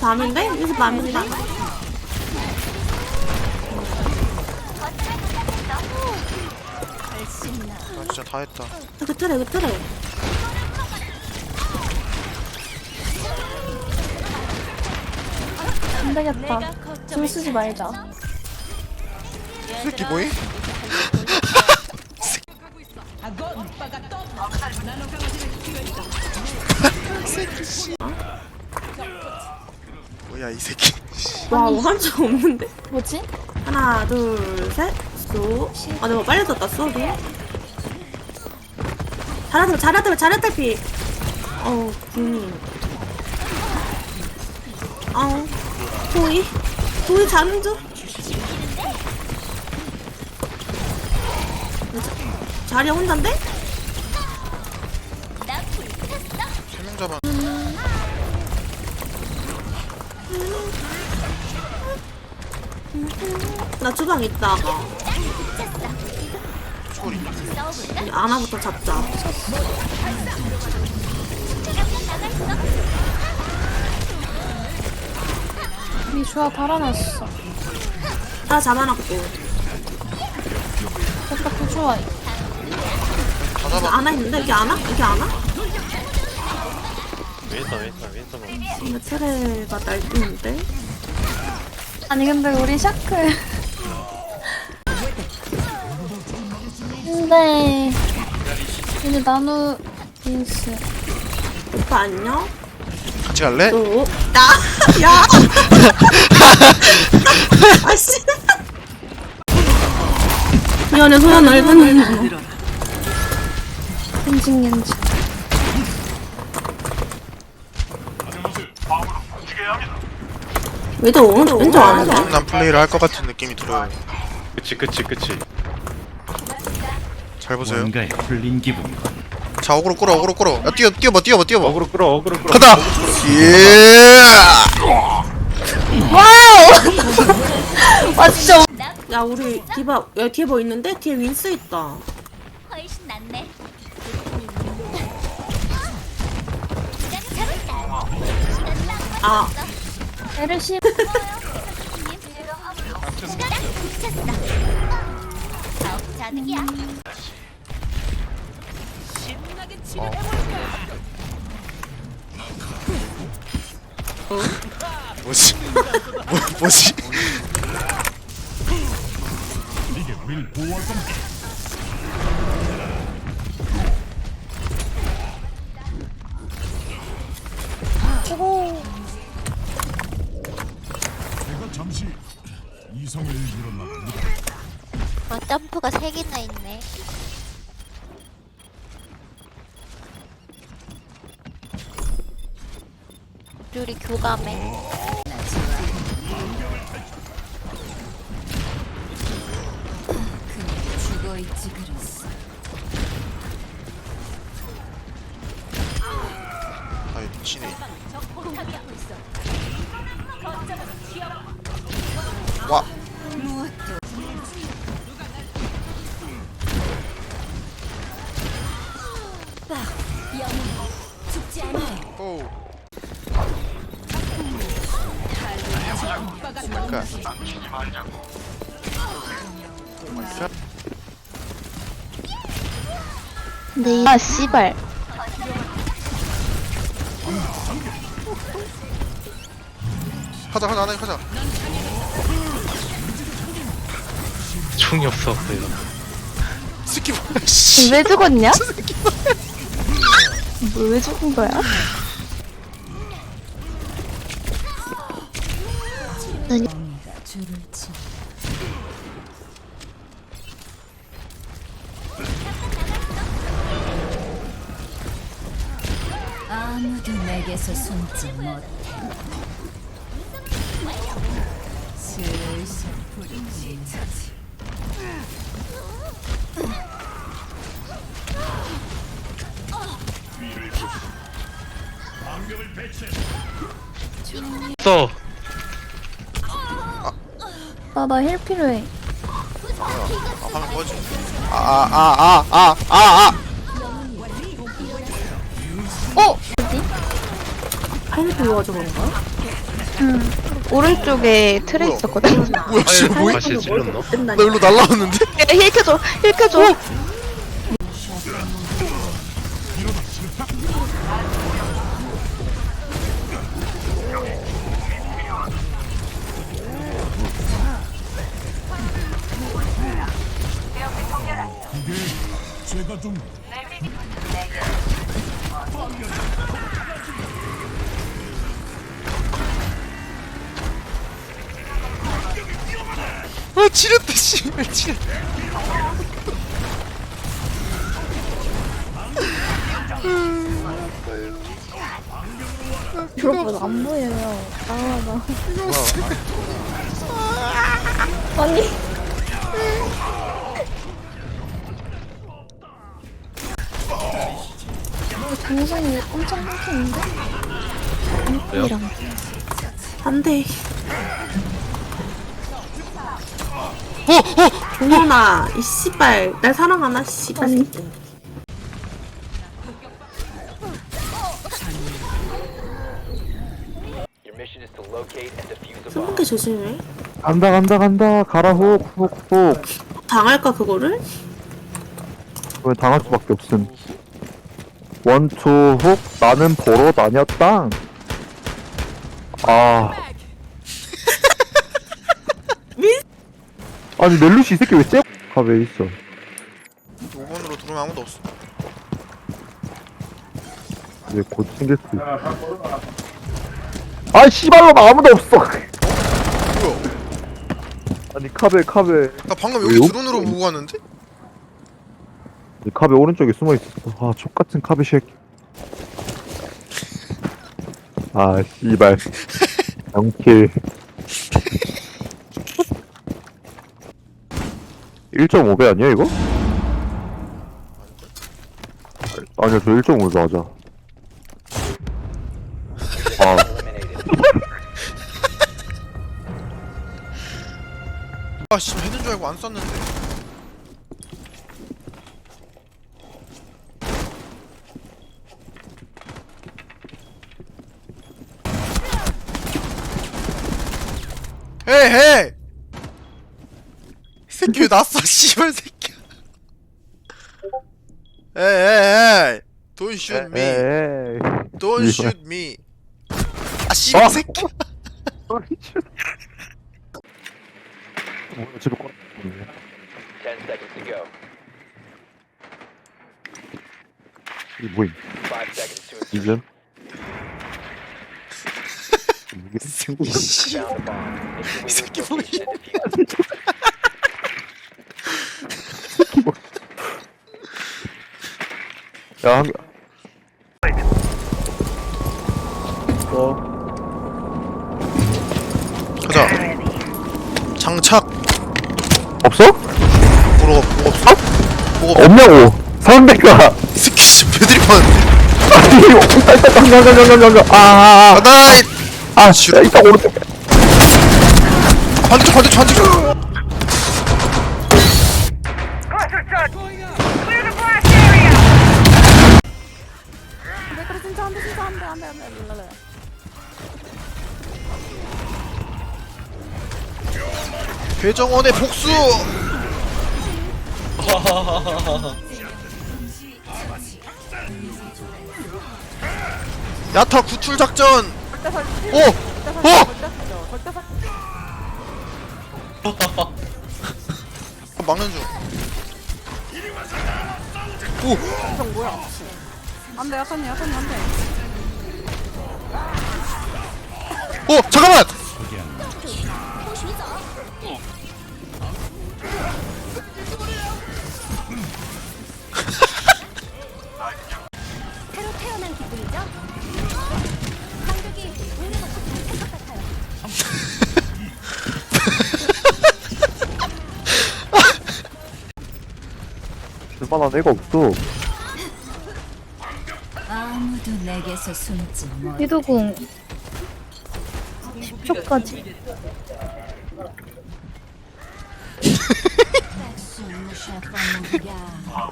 밤인데? 이제 밤인데? 나 진짜 다 했다. 그 틀에 그 틀에 안 되겠다. 좀 쓰지 말자. 이 새끼 뭐임? 새끼 씨. 뭐야 이 새끼. 와 한적 없는데? 뭐지? 하나 둘 셋 쏘. 아 내가 빨리 썼다 쏘도 잘하들 잘하들 잘하들 피 어우 군이 어우 도이 도이 자는 중 자- 자리 혼잔데? 나 주방 있다 소리. 아나부터 잡자 우리 주아 달아났어. 하나 잡아놨고 똑같은 주아. 다 잡아. 아나 있는데 이게 아나? 이게 아나? 윈서 윈서 뭐 근데 트레가 날뛰는데? 아니 근데 우리 샤클. 근데 이제 나누 빈스. 오빠 안녕? 같이 갈래? 너? 나? 야! 아씨 미안해 소연 넓은 엔진 엔진. 오른쪽 왼쪽 안 하냐? 난 플레이를 할 것 같은 느낌이 들어요. 그치 그치 그치 잘 보세요. 뭔가에 풀린 기분. 자 어그로 끌어 어그로 끌어. 야 뛰어 뛰어봐 뛰어봐 뛰어봐. 어그로 끌어 어그로 끌어 가다. 예. 아 진짜. 야 우리 디바 야 뒤에 뭐 있는데? 뒤에 윈스 있다 훨씬 낫네. 아 에르시 자득이야. 뭐지? 뭐, 뭐지? 잠시 이성을 잃었나 어, 점프가 세 개나 있네. 우리 교감해. 아이 미치네. 와. 오. 그러니까 네. 아 씨발. 하자 하자 하자 하자. 총이 없어 없어요 스키 뭐야 씨. 왜 죽었냐? 뭐, 왜 죽은 거야? 아무도 내게서 숨지 못해. 나 나 힐 필요해. 아 화면 뭐지? 아 아 아 아 아 아, 아, 아. 어? 어디? 파인애플 넣어줘 그런가? 오른쪽에 틀에 뭐야? 있었거든. 뭐야 씨 뭐야 다시 찔렀나? 나 일로 날라왔는데? 힐 켜줘, 힐 켜줘. 아 지렸다 씨발 지렸다 저러고 안 보여요. 아, 나. 아니. 어, 동선이 엄청? 이랑 안돼 어! 어! 종현아 이 씨발 날 사랑하나 씨발 아니. 새끼. 조심해 간다 간다 간다 가라 훅훅훅 당할까 그거를? 왜 당할 수밖에 없음 원투 훅 나는 보러 다녔당 아 아니 멜루시 이 새끼 왜 쟤? 가왜 있어. 5번으로 들어오면 아무도 없어. 왜곧 생길 수 있어 아 씨발로 아무도 없어. 뭐야? 아니 카베 카베 나 방금 여기 왜요? 드론으로 보고 갔는데? 이 카베 오른쪽에 숨어 있었어. 아 족같은 카베 새끼. 아 씨발. 0킬 1.5배 아니야 이거? 아니야 저 1.5배 맞아 아. 아씨 했는 줄 알고 안 쐈는데. 헤이 헤이 이 새끼 왜 났어 씨발 새끼야 에이 에이 에이. Don't shoot me. 에이 Don't 이발. shoot me. 아 씨발 어? 새끼. 뭐야 집에 꺼이 뭐임 이전 이게? 씨. 이 새끼 뭐야 야, 한... 어, 가자 장착 없어? 뭐가 없어? 뭐가 없냐고! 상대가! 이 새끼 씨 배들이 많은데 아니, 깡깡깡깡깡깡 아, 아, 아, 아, 야, 이따 오른쪽. 반대쪽 반대쪽 반대쪽 배정원의 복수 야타 구출 작전 오! 오! 막는 중 오! 안돼 야탄이 야탄이 안돼 오! 잠깐만! 새로 태어난 기분이죠? 감격이 오는 것도 잘것 같아요. 쓸만한 애가 없어. 아무도 내게서 숨지 못. 유도공 10초까지. 숨 쉬어보는 야.